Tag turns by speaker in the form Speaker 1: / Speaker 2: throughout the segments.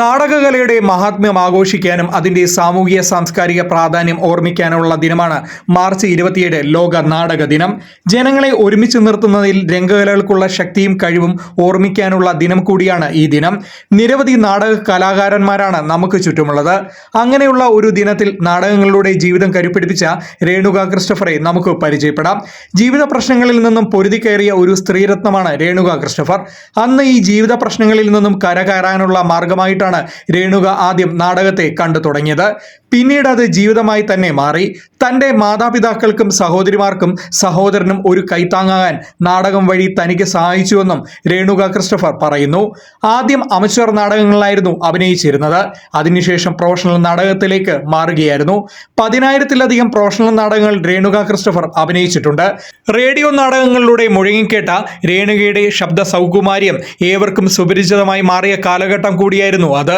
Speaker 1: നാടകകലയുടെ മഹാത്മ്യം ആഘോഷിക്കാനും അതിന്റെ സാമൂഹിക സാംസ്കാരിക പ്രാധാന്യം ഓർമ്മിക്കാനുമുള്ള ദിനമാണ് മാർച്ച് ഇരുപത്തിയേഴ് ലോക നാടക ദിനം. ജനങ്ങളെ ഒരുമിച്ച് നിർത്തുന്നതിൽ രംഗകലകൾക്കുള്ള ശക്തിയും കഴിവും ഓർമ്മിക്കാനുള്ള ദിനം കൂടിയാണ് ഈ ദിനം. നിരവധി നാടക കലാകാരന്മാരാണ് നമുക്ക് ചുറ്റുമുള്ളത്. അങ്ങനെയുള്ള ഒരു ദിനത്തിൽ നാടകങ്ങളിലൂടെ ജീവിതം കരുപ്പിടിപ്പിച്ച രേണുക ക്രിസ്റ്റഫറെ നമുക്ക് പരിചയപ്പെടാം. ജീവിത പ്രശ്നങ്ങളിൽ നിന്നും പൊരുതി കയറിയ ഒരു സ്ത്രീരത്നമാണ് രേണുക ക്രിസ്റ്റഫർ. അന്ന് ഈ ജീവിത പ്രശ്നങ്ങളിൽ നിന്നും കരകയറാനുള്ള മാർഗമായിട്ടാണ് രേണുക ആദ്യം നാടകത്തെ കണ്ടു തുടങ്ങിയത്. പിന്നീട് അത് ജീവിതമായി തന്നെ മാറി. തന്റെ മാതാപിതാക്കൾക്കും സഹോദരിമാർക്കും സഹോദരനും ഒരു കൈത്താങ്ങാകാൻ നാടകം വഴി തനിക്ക് സഹായിച്ചുവെന്നും രേണുക ക്രിസ്റ്റഫർ പറയുന്നു. ആദ്യം അമച്വർ നാടകങ്ങളിലായിരുന്നു അഭിനയിച്ചിരുന്നത്. അതിനുശേഷം പ്രൊഫഷണൽ നാടകത്തിലേക്ക് മാറുകയായിരുന്നു. പതിനായിരത്തിലധികം പ്രൊഫഷണൽ നാടകങ്ങൾ രേണുക ക്രിസ്റ്റഫർ അഭിനയിച്ചിട്ടുണ്ട്. റേഡിയോ നാടകങ്ങളിലൂടെ മുഴങ്ങിക്കേട്ട രേണുകയുടെ ശബ്ദ സൗകുമാര്യം ഏവർക്കും സുപരിചിതമായി മാറിയ കാലഘട്ടം കൂടിയായിരുന്നു അത്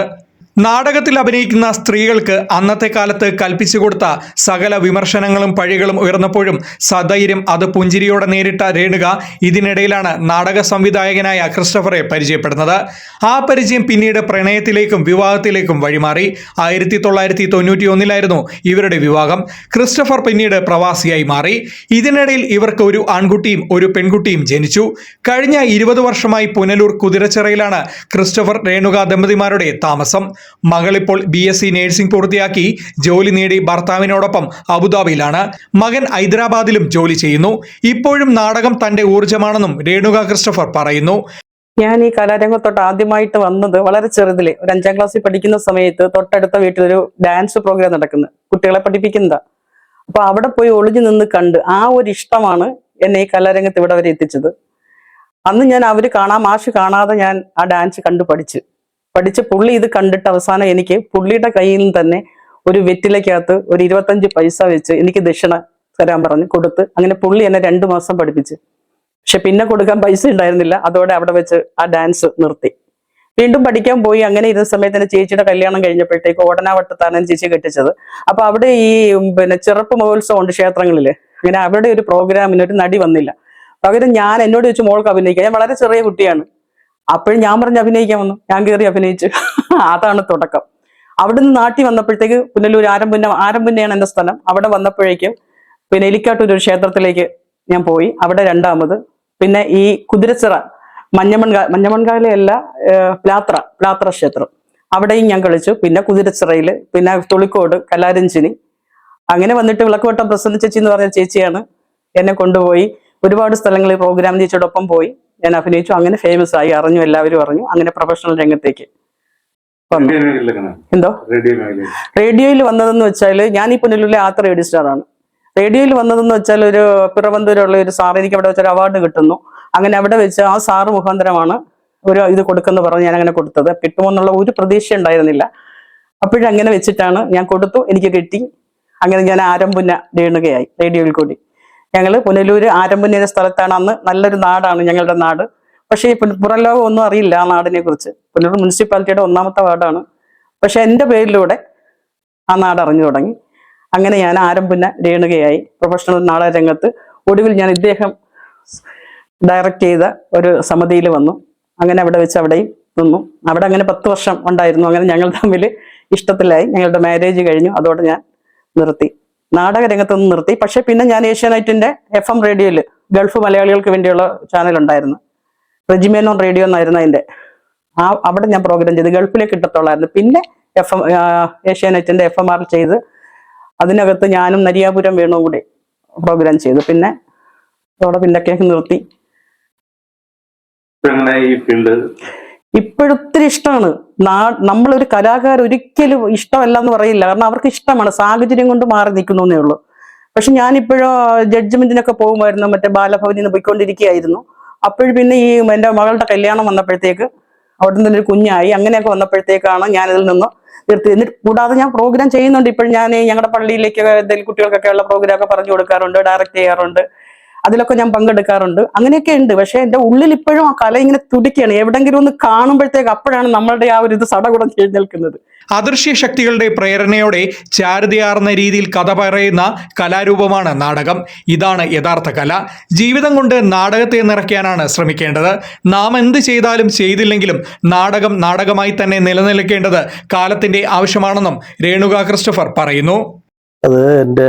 Speaker 1: നാടകത്തിൽ അഭിനയിക്കുന്ന സ്ത്രീകൾക്ക് അന്നത്തെ കാലത്ത് കൽപ്പിച്ചു കൊടുത്ത സകല വിമർശനങ്ങളും പഴികളും ഉയർന്നപ്പോഴും സധൈര്യം അത് പുഞ്ചിരിയോടെ നേരിട്ട രേണുക ഇതിനിടയിലാണ് നാടക സംവിധായകനായ ക്രിസ്റ്റഫറെ പരിചയപ്പെടുന്നത്. ആ പരിചയം പിന്നീട് പ്രണയത്തിലേക്കും വിവാഹത്തിലേക്കും വഴിമാറി. ആയിരത്തി തൊള്ളായിരത്തി തൊണ്ണൂറ്റി ഒന്നിലായിരുന്നു ഇവരുടെ വിവാഹം. ക്രിസ്റ്റഫർ പിന്നീട് പ്രവാസിയായി മാറി. ഇതിനിടയിൽ ഇവർക്ക് ഒരു ആൺകുട്ടിയും ഒരു പെൺകുട്ടിയും ജനിച്ചു. കഴിഞ്ഞ ഇരുപത് വർഷമായി പുനലൂർ കുതിരച്ചിറയിലാണ് ക്രിസ്റ്റഫർ രേണുക ദമ്പതിമാരുടെ താമസം. മകളിപ്പോൾ ബി എസ് സി നേഴ്സിംഗ് പൂർത്തിയാക്കി ജോലി നേടി ഭർത്താവിനോടൊപ്പം അബുദാബിയിലാണ്. മകൻ ഹൈദരാബാദിലും ജോലി ചെയ്യുന്നു. ഇപ്പോഴും നാടകം തന്റെ ഊർജമാണെന്നും രേണുക ക്രിസ്റ്റഫർ പറയുന്നു.
Speaker 2: ഞാൻ ഈ കലാരംഗത്തോട്ട് ആദ്യമായിട്ട് വന്നത് വളരെ ചെറുതിലെ ഒരു അഞ്ചാം ക്ലാസ്സിൽ പഠിക്കുന്ന സമയത്ത് തൊട്ടടുത്ത വീട്ടിലൊരു ഡാൻസ് പ്രോഗ്രാം നടക്കുന്നത് കുട്ടികളെ പഠിപ്പിക്കുന്നതാ. അപ്പൊ അവിടെ പോയി ഒളിഞ്ഞു നിന്ന് കണ്ട് ആ ഒരു ഇഷ്ടമാണ് എന്നെ ഈ കലാരംഗത്ത് ഇവിടെ വരെ എത്തിച്ചത്. അന്ന് ഞാൻ അവർ കാണാൻ മാഷ് കാണാതെ ഞാൻ ആ ഡാൻസ് കണ്ടു പഠിച്ചു. പഠിച്ച് പുള്ളി ഇത് കണ്ടിട്ട് അവസാനം എനിക്ക് പുള്ളിയുടെ കയ്യിൽ നിന്ന് തന്നെ ഒരു വെറ്റിലക്കകത്ത് ഒരു ഇരുപത്തഞ്ച് പൈസ വെച്ച് എനിക്ക് ദക്ഷിണ തരാൻ പറഞ്ഞു കൊടുത്ത്. അങ്ങനെ പുള്ളി എന്നെ രണ്ടു മാസം പഠിപ്പിച്ച്. പക്ഷെ പിന്നെ കൊടുക്കാൻ പൈസ ഉണ്ടായിരുന്നില്ല. അതോടെ അവിടെ വെച്ച് ആ ഡാൻസ് നിർത്തി. വീണ്ടും പഠിക്കാൻ പോയി. അങ്ങനെ ഇരുന്ന സമയത്ത് തന്നെ ചേച്ചിയുടെ കല്യാണം കഴിഞ്ഞപ്പോഴത്തേക്ക് ഓടനാവട്ടത്താണ് ചേച്ചി കെട്ടിച്ചത്. അപ്പൊ അവിടെ ഈ പിന്നെ ചെറുപ്പ് മഹോത്സവം ഉണ്ട് ക്ഷേത്രങ്ങളിൽ. അങ്ങനെ അവിടെ ഒരു പ്രോഗ്രാമിന് ഒരു നടി വന്നില്ല. പകരം ഞാൻ എന്നോട് ചോദിച്ചു മോൾക്ക് അഭിനയിക്കാം. ഞാൻ വളരെ ചെറിയ കുട്ടിയാണ്. അപ്പോഴും ഞാൻ പറഞ്ഞ് അഭിനയിക്കാൻ വന്നു. ഞാൻ കയറി അഭിനയിച്ചു. അതാണ് തുടക്കം. അവിടുന്ന് നാട്ടിൽ വന്നപ്പോഴത്തേക്ക് പുനലൂർ ആരംപുന്ന ആരംപുന്നയാണ് എന്റെ സ്ഥലം. അവിടെ വന്നപ്പോഴേക്കും പിന്നെ എലിക്കാട്ടൂർ ഒരു ക്ഷേത്രത്തിലേക്ക് ഞാൻ പോയി. അവിടെ രണ്ടാമത് പിന്നെ ഈ കുതിരച്ചിറ മഞ്ഞമൺകാ മഞ്ഞമൺകാലയല്ല പ്ലാത്ര പ്ലാത്ര ക്ഷേത്രം. അവിടെയും ഞാൻ കളിച്ചു. പിന്നെ കുതിരച്ചിറയിൽ പിന്നെ തുളിക്കോട് കലാരഞ്ചിനി അങ്ങനെ വന്നിട്ട് വിളക്കുവട്ടം പ്രസന്ന ചേച്ചി എന്ന് പറഞ്ഞ ചേച്ചിയാണ് എന്നെ കൊണ്ടുപോയി. ഒരുപാട് സ്ഥലങ്ങളിൽ പ്രോഗ്രാം ചേച്ചിയോടൊപ്പം പോയി. ഞാൻ അഭിനയിച്ചു. അങ്ങനെ ഫേമസ് ആയി. അറിഞ്ഞു. എല്ലാവരും അറിഞ്ഞു. അങ്ങനെ പ്രൊഫഷണൽ രംഗത്തേക്ക്. എന്തോ? റേഡിയോയിൽ വന്നതെന്ന് വെച്ചാൽ ഞാൻ ഈ പുനലൂരിലെ ആദ്യ റേഡിയോ സ്റ്റാറാണ് റേഡിയോയിൽ വന്നതെന്ന് വെച്ചാൽ ഒരു പിറവന്തൂരുള്ള ഒരു സാർ എനിക്ക് അവിടെ വെച്ചൊരു അവാർഡ് കിട്ടുന്നു. അങ്ങനെ അവിടെ വെച്ച് ആ സാറ് മുഖാന്തരമാണ് ഒരു ഇത് കൊടുക്കുന്നു പറഞ്ഞ് ഞാൻ അങ്ങനെ കൊടുത്തത്. കിട്ടുമോ എന്നുള്ള ഒരു പ്രതീക്ഷ ഉണ്ടായിരുന്നില്ല. അപ്പോഴങ്ങനെ വെച്ചിട്ടാണ് ഞാൻ കൊടുത്തു. എനിക്ക് കിട്ടി. അങ്ങനെ ഞാൻ ആരംഭുന്ന രേണുകയായി. റേഡിയോയിൽ കൂടി. ഞങ്ങൾ പുനലൂര് ആരംഭുന്ന സ്ഥലത്താണ് അന്ന് നല്ലൊരു നാടാണ് ഞങ്ങളുടെ നാട്. പക്ഷേ ഈ പുറലോകം പുറം ലോകം ഒന്നും അറിയില്ല ആ നാടിനെ കുറിച്ച്. പുനലൂർ മുനിസിപ്പാലിറ്റിയുടെ ഒന്നാമത്തെ വാർഡാണ്. പക്ഷെ എന്റെ പേരിലൂടെ ആ നാട് അറിഞ്ഞു തുടങ്ങി. അങ്ങനെ ഞാൻ ആരംഭന രേണുകയായി. പ്രൊഫഷണൽ നാടക രംഗത്ത് ഒടുവിൽ ഞാൻ ഇദ്ദേഹം ഡയറക്റ്റ് ചെയ്ത ഒരു സമിതിയിൽ വന്നു. അങ്ങനെ അവിടെ വെച്ച് അവിടെയും നിന്നു. അവിടെ അങ്ങനെ പത്ത് വർഷം ഉണ്ടായിരുന്നു. അങ്ങനെ ഞങ്ങൾ തമ്മിൽ ഇഷ്ടത്തിലായി. ഞങ്ങളുടെ മാരേജ് കഴിഞ്ഞു. അതോടെ ഞാൻ നിർത്തി. നാടക രംഗത്ത് നിന്ന് നിർത്തി. പക്ഷെ പിന്നെ ഞാൻ ഏഷ്യാനെറ്റിന്റെ എഫ് എം റേഡിയോയിൽ ഗൾഫ് മലയാളികൾക്ക് വേണ്ടിയുള്ള ചാനൽ ഉണ്ടായിരുന്നു റെജിമേനോൺ റേഡിയോ എന്നായിരുന്നു അതിന്റെ. ആ അവിടെ ഞാൻ പ്രോഗ്രാം ചെയ്ത് ഗൾഫിലേക്ക് കിട്ടത്തോളായിരുന്നു പിന്നെ എഫ് എം ഏഷ്യാനെറ്റിന്റെ എഫ് എം ആർ ചെയ്ത് അതിനകത്ത് ഞാനും നരിയാപുരം വേണു കൂടി പ്രോഗ്രാം ചെയ്തു. പിന്നെ അതോടെ പിന്നൊക്കെ നിർത്തി.
Speaker 3: ഈ ഫീൽഡ്
Speaker 2: ഇപ്പോഴൊത്തിരി ഇഷ്ടമാണ്. നമ്മളൊരു കലാകാരൻ ഒരിക്കലും ഇഷ്ടമല്ല എന്ന് പറയില്ല. കാരണം അവർക്ക് ഇഷ്ടമാണ്. സാഹചര്യം കൊണ്ട് മാറി നിൽക്കുന്നേ ഉള്ളൂ. പക്ഷെ ഞാനിപ്പോഴും ജഡ്ജ്മെന്റിനൊക്കെ പോകുമായിരുന്നു. മറ്റേ ബാലഭവനിൽ നിന്ന് പോയിക്കൊണ്ടിരിക്കുകയായിരുന്നു. അപ്പോഴും പിന്നെ ഈ എന്റെ മകളുടെ കല്യാണം വന്നപ്പോഴത്തേക്ക് അവിടെ നിന്ന് ഒരു കുഞ്ഞായി. അങ്ങനെയൊക്കെ വന്നപ്പോഴത്തേക്കാണ് ഞാൻ ഇതിൽ നിന്ന് നിർത്തി. എന്നിട്ട് കൂടാതെ ഞാൻ പ്രോഗ്രാം ചെയ്യുന്നുണ്ട്. ഇപ്പോഴും ഞാൻ ഞങ്ങളുടെ പള്ളിയിലേക്ക് എന്തെങ്കിലും കുട്ടികൾക്കൊക്കെ ഉള്ള പ്രോഗ്രാം ഒക്കെ പറഞ്ഞു കൊടുക്കാറുണ്ട്. ഡയറക്റ്റ് ചെയ്യാറുണ്ട്. അതിലൊക്കെ ഞാൻ പങ്കെടുക്കാറുണ്ട്. അങ്ങനെയൊക്കെ ഉണ്ട്. പക്ഷെ എന്റെ ഉള്ളിൽ ഇപ്പോഴും ആ കല ഇങ്ങനെ തുടിക്കുകയാണ്. എവിടെങ്കിലും ഒന്ന് കാണുമ്പോഴത്തേക്ക് അപ്പോഴാണ് നമ്മളുടെ ആ ഒരു ഇത് സടകുടം നിൽക്കുന്നത്.
Speaker 1: അദൃശ്യ ശക്തികളുടെ പ്രേരണയോടെ ചാരുതയാർന്ന രീതിയിൽ കഥ പറയുന്ന കലാരൂപമാണ് നാടകം. ഇതാണ് യഥാർത്ഥ കല. ജീവിതം കൊണ്ട് നാടകത്തെ നിറയ്ക്കാനാണ് ശ്രമിക്കേണ്ടത്. നാം എന്ത് ചെയ്താലും ചെയ്തില്ലെങ്കിലും നാടകം നാടകമായി തന്നെ നിലനിൽക്കേണ്ടത് കാലത്തിന്റെ ആവശ്യമാണെന്നും രേണുക ക്രിസ്റ്റഫർ പറയുന്നു.
Speaker 3: അത് എന്റെ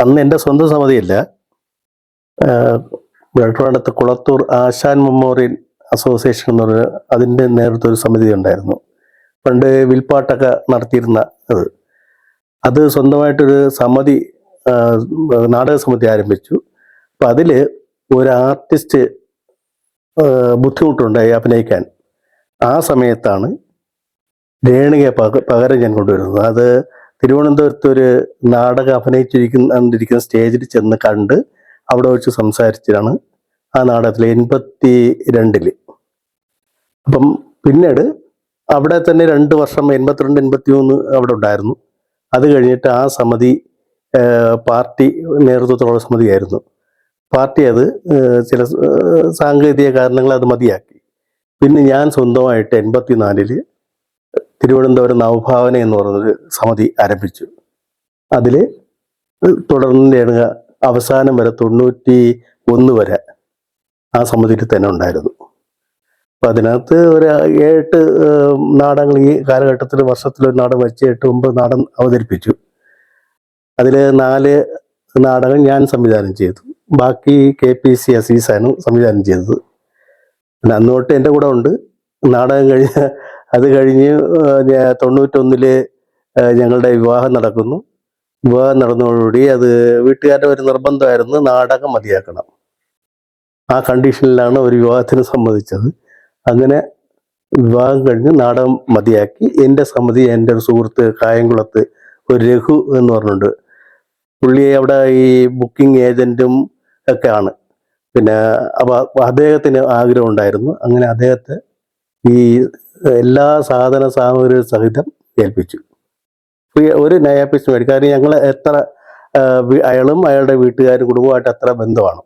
Speaker 3: അന്ന് എന്റെ സ്വന്തം സമിതിയല്ല. വെള്ളപ്പാടത്ത് കുളത്തൂർ ആശാൻ മെമ്മോറിയൽ അസോസിയേഷൻ എന്ന് പറഞ്ഞ അതിന്റെ നേതൃത്വ ഒരു സമിതി ഉണ്ടായിരുന്നു. പണ്ട് വിൽപ്പാട്ടൊക്കെ നടത്തിയിരുന്ന അത്. അത് സ്വന്തമായിട്ടൊരു സമിതി നാടക സമിതി ആരംഭിച്ചു. അപ്പം അതിൽ ഒരു ആർട്ടിസ്റ്റ് ബുദ്ധിമുട്ടുണ്ടായി അഭിനയിക്കാൻ. ആ സമയത്താണ് രേണുകയെ പക പകരം ഞാൻ കൊണ്ടുവരുന്നത്. അത് തിരുവനന്തപുരത്ത് ഒരു നാടകം അഭിനയിച്ചിരിക്കുന്ന സ്റ്റേജിൽ ചെന്ന് കണ്ട് അവിടെ വെച്ച് സംസാരിച്ചിട്ടാണ് ആ നാടകത്തിൽ എൺപത്തി രണ്ടിൽ അപ്പം പിന്നീട് അവിടെ തന്നെ രണ്ട് വർഷം എൺപത്തിരണ്ട് എൺപത്തി മൂന്ന് അവിടെ ഉണ്ടായിരുന്നു. അത് കഴിഞ്ഞിട്ട് ആ സമിതി പാർട്ടി നേതൃത്വത്തിലുള്ള സമിതിയായിരുന്നു. പാർട്ടി അത് ചില സാങ്കേതിക കാരണങ്ങൾ അത് മതിയാക്കി. പിന്നെ ഞാൻ സ്വന്തമായിട്ട് എൺപത്തി നാലിൽ തിരുവനന്തപുരം നവഭാവന എന്ന് പറയുന്നൊരു സമിതി ആരംഭിച്ചു. അതിൽ തുടർന്ന് അവസാനം വരെ തൊണ്ണൂറ്റി ഒന്ന് വരെ ആ സമിതിയിൽ തന്നെ ഉണ്ടായിരുന്നു. അപ്പം അതിനകത്ത് ഒരു ഏഹ്, നാടകങ്ങൾ ഈ കാലഘട്ടത്തിൽ വർഷത്തിൽ ഒരു നാടകം വെച്ച് എട്ട് ഒമ്പത് നാടകം അവതരിപ്പിച്ചു. അതിൽ നാല് നാടകം ഞാൻ സംവിധാനം ചെയ്തു. ബാക്കി കെ പി സി അസീസാണ് സംവിധാനം ചെയ്തത്. പിന്നെ അന്ന് തൊട്ട് എന്റെ കൂടെ ഉണ്ട്. നാടകം കഴിഞ്ഞ് അത് കഴിഞ്ഞ് തൊണ്ണൂറ്റൊന്നിൽ ഞങ്ങളുടെ വിവാഹം നടക്കുന്നു. വിവാഹം നടന്നതോടുകൂടി അത് വീട്ടുകാരുടെ ഒരു നിർബന്ധമായിരുന്നു നാടകം മതിയാക്കണം. ആ കണ്ടീഷനിലാണ് ഒരു വിവാഹത്തിന് സമ്മതിച്ചത്. അങ്ങനെ വിവാഹം കഴിഞ്ഞ് നാടകം മതിയാക്കി. എന്റെ സമ്മതി എന്റെ ഒരു സുഹൃത്ത് കായംകുളത്ത് ഒരു രഘു എന്ന് പറഞ്ഞിട്ടുണ്ട് പുള്ളി അവിടെ ഈ ബുക്കിംഗ് ഏജന്റും ഒക്കെ ആണ്. പിന്നെ അപ്പോൾ അദ്ദേഹത്തിന് ആഗ്രഹം ഉണ്ടായിരുന്നു. അങ്ങനെ അദ്ദേഹത്തെ ഈ എല്ലാ സാധന സാമഗ്രി സഹിതം ഏൽപ്പിച്ചു. ഒരു നയാപ്പിസ് മേടിക്കും. കാരണം ഞങ്ങൾ എത്ര അയാളും അയാളുടെ വീട്ടുകാരും കുടുംബമായിട്ട് എത്ര ബന്ധമാണ്.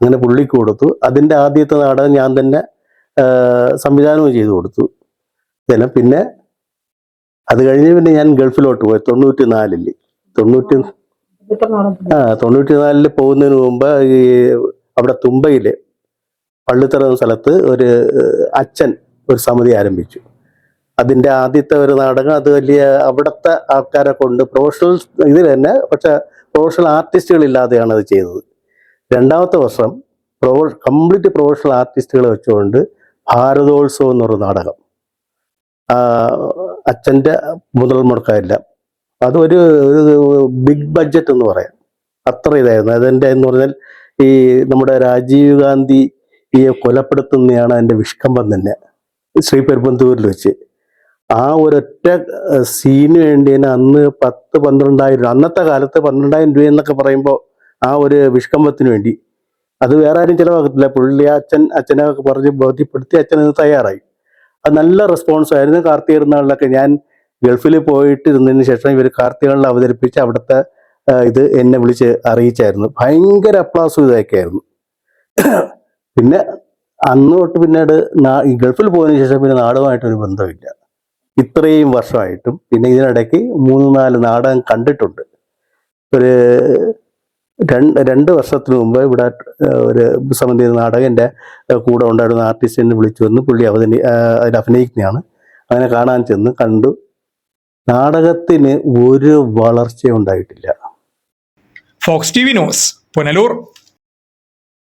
Speaker 3: അങ്ങനെ പുള്ളിക്ക് കൊടുത്തു. അതിന്റെ ആദ്യത്തെ നാടകം ഞാൻ തന്നെ സംവിധാനവും ചെയ്തു കൊടുത്തു. പിന്നെ പിന്നെ അത് കഴിഞ്ഞ് പിന്നെ ഞാൻ ഗൾഫിലോട്ട് പോയി. തൊണ്ണൂറ്റി നാലിൽ തൊണ്ണൂറ്റി ആ തൊണ്ണൂറ്റി നാലിൽ പോകുന്നതിന് മുമ്പ് ഈ അവിടെ തുമ്പയിൽ പള്ളിത്തറ സ്ഥലത്ത് ഒരു അച്ഛൻ ഒരു സമിതി ആരംഭിച്ചു. അതിന്റെ ആദ്യത്തെ ഒരു നാടകം അത് വലിയ അവിടുത്തെ ആൾക്കാരെ കൊണ്ട് പ്രൊഫഷണൽ ഇതിൽ തന്നെ പക്ഷെ പ്രൊഫഷണൽ ആർട്ടിസ്റ്റുകളില്ലാതെയാണ് അത് ചെയ്തത്. രണ്ടാമത്തെ വർഷം പ്രൊഫ കംപ്ലീറ്റ് പ്രൊഫഷണൽ ആർട്ടിസ്റ്റുകളെ വെച്ചുകൊണ്ട് ഭാരതോത്സവം എന്നൊരു നാടകം. അച്ഛന്റെ മുതൽ മുടക്കമില്ല അതൊരു ഒരു ബിഗ് ബഡ്ജറ്റ് എന്ന് പറയാം. അത്ര ഇതായിരുന്നു. അതെന്റെ എന്ന് പറഞ്ഞാൽ ഈ നമ്മുടെ രാജീവ് ഗാന്ധി ഈ കൊലപ്പെടുത്തുന്നതാണ് അതിന്റെ വിഷ്കമ്പം തന്നെ. ശ്രീ പെരുമ്പന്തൂരിൽ വെച്ച്. ആ ഒരൊറ്റ സീന് വേണ്ടി തന്നെ അന്ന് പത്ത് പന്ത്രണ്ടായിരം രൂപ അന്നത്തെ കാലത്ത് പന്ത്രണ്ടായിരം രൂപ എന്നൊക്കെ പറയുമ്പോൾ ആ ഒരു വിഷ്കമ്പത്തിന് വേണ്ടി. അത് വേറെ ആരും ചിലവാക്കത്തില്ല. പുള്ളി അച്ഛൻ അച്ഛനെ പറഞ്ഞ് ബോധ്യപ്പെടുത്തി അച്ഛൻ അത് തയ്യാറായി. അത് നല്ല റെസ്പോൺസ് ആയിരുന്നു കാർത്തിക നാളിലൊക്കെ ഞാൻ ഗൾഫിൽ പോയിട്ട് ഇരുന്നതിന് ശേഷം ഇവർ കാർത്തികളിൽ അവതരിപ്പിച്ച് അവിടുത്തെ ഇത് എന്നെ വിളിച്ച് അറിയിച്ചായിരുന്നു. ഭയങ്കര അപ്ലാസും ഇതൊക്കെ ആയിരുന്നു. പിന്നെ അന്ന് തൊട്ട് പിന്നീട് ഗൾഫിൽ പോയതിനു ശേഷം പിന്നെ നാടുമായിട്ടൊരു ബന്ധമില്ല. ഇത്രയും വർഷമായിട്ടും പിന്നെ ഇതിനിടയ്ക്ക് മൂന്ന് നാല് നാടകം കണ്ടിട്ടുണ്ട്. ഒരു രണ്ട് രണ്ട് വർഷത്തിന് മുമ്പ് ഇവിടെ ഒരു സമിതി നാടകം എന്റെ കൂടെ ഉണ്ടായിരുന്ന ആർട്ടിസ്റ്റിനെ വിളിച്ചു വന്ന് പുള്ളി അവതരി അതിൽ അഭിനയിക്കുന്നതാണ്. അങ്ങനെ കാണാൻ ചെന്ന് കണ്ടു. നാടകത്തിന് ഒരു വളർച്ച ഉണ്ടായിട്ടില്ല
Speaker 1: Fox T V news Punalur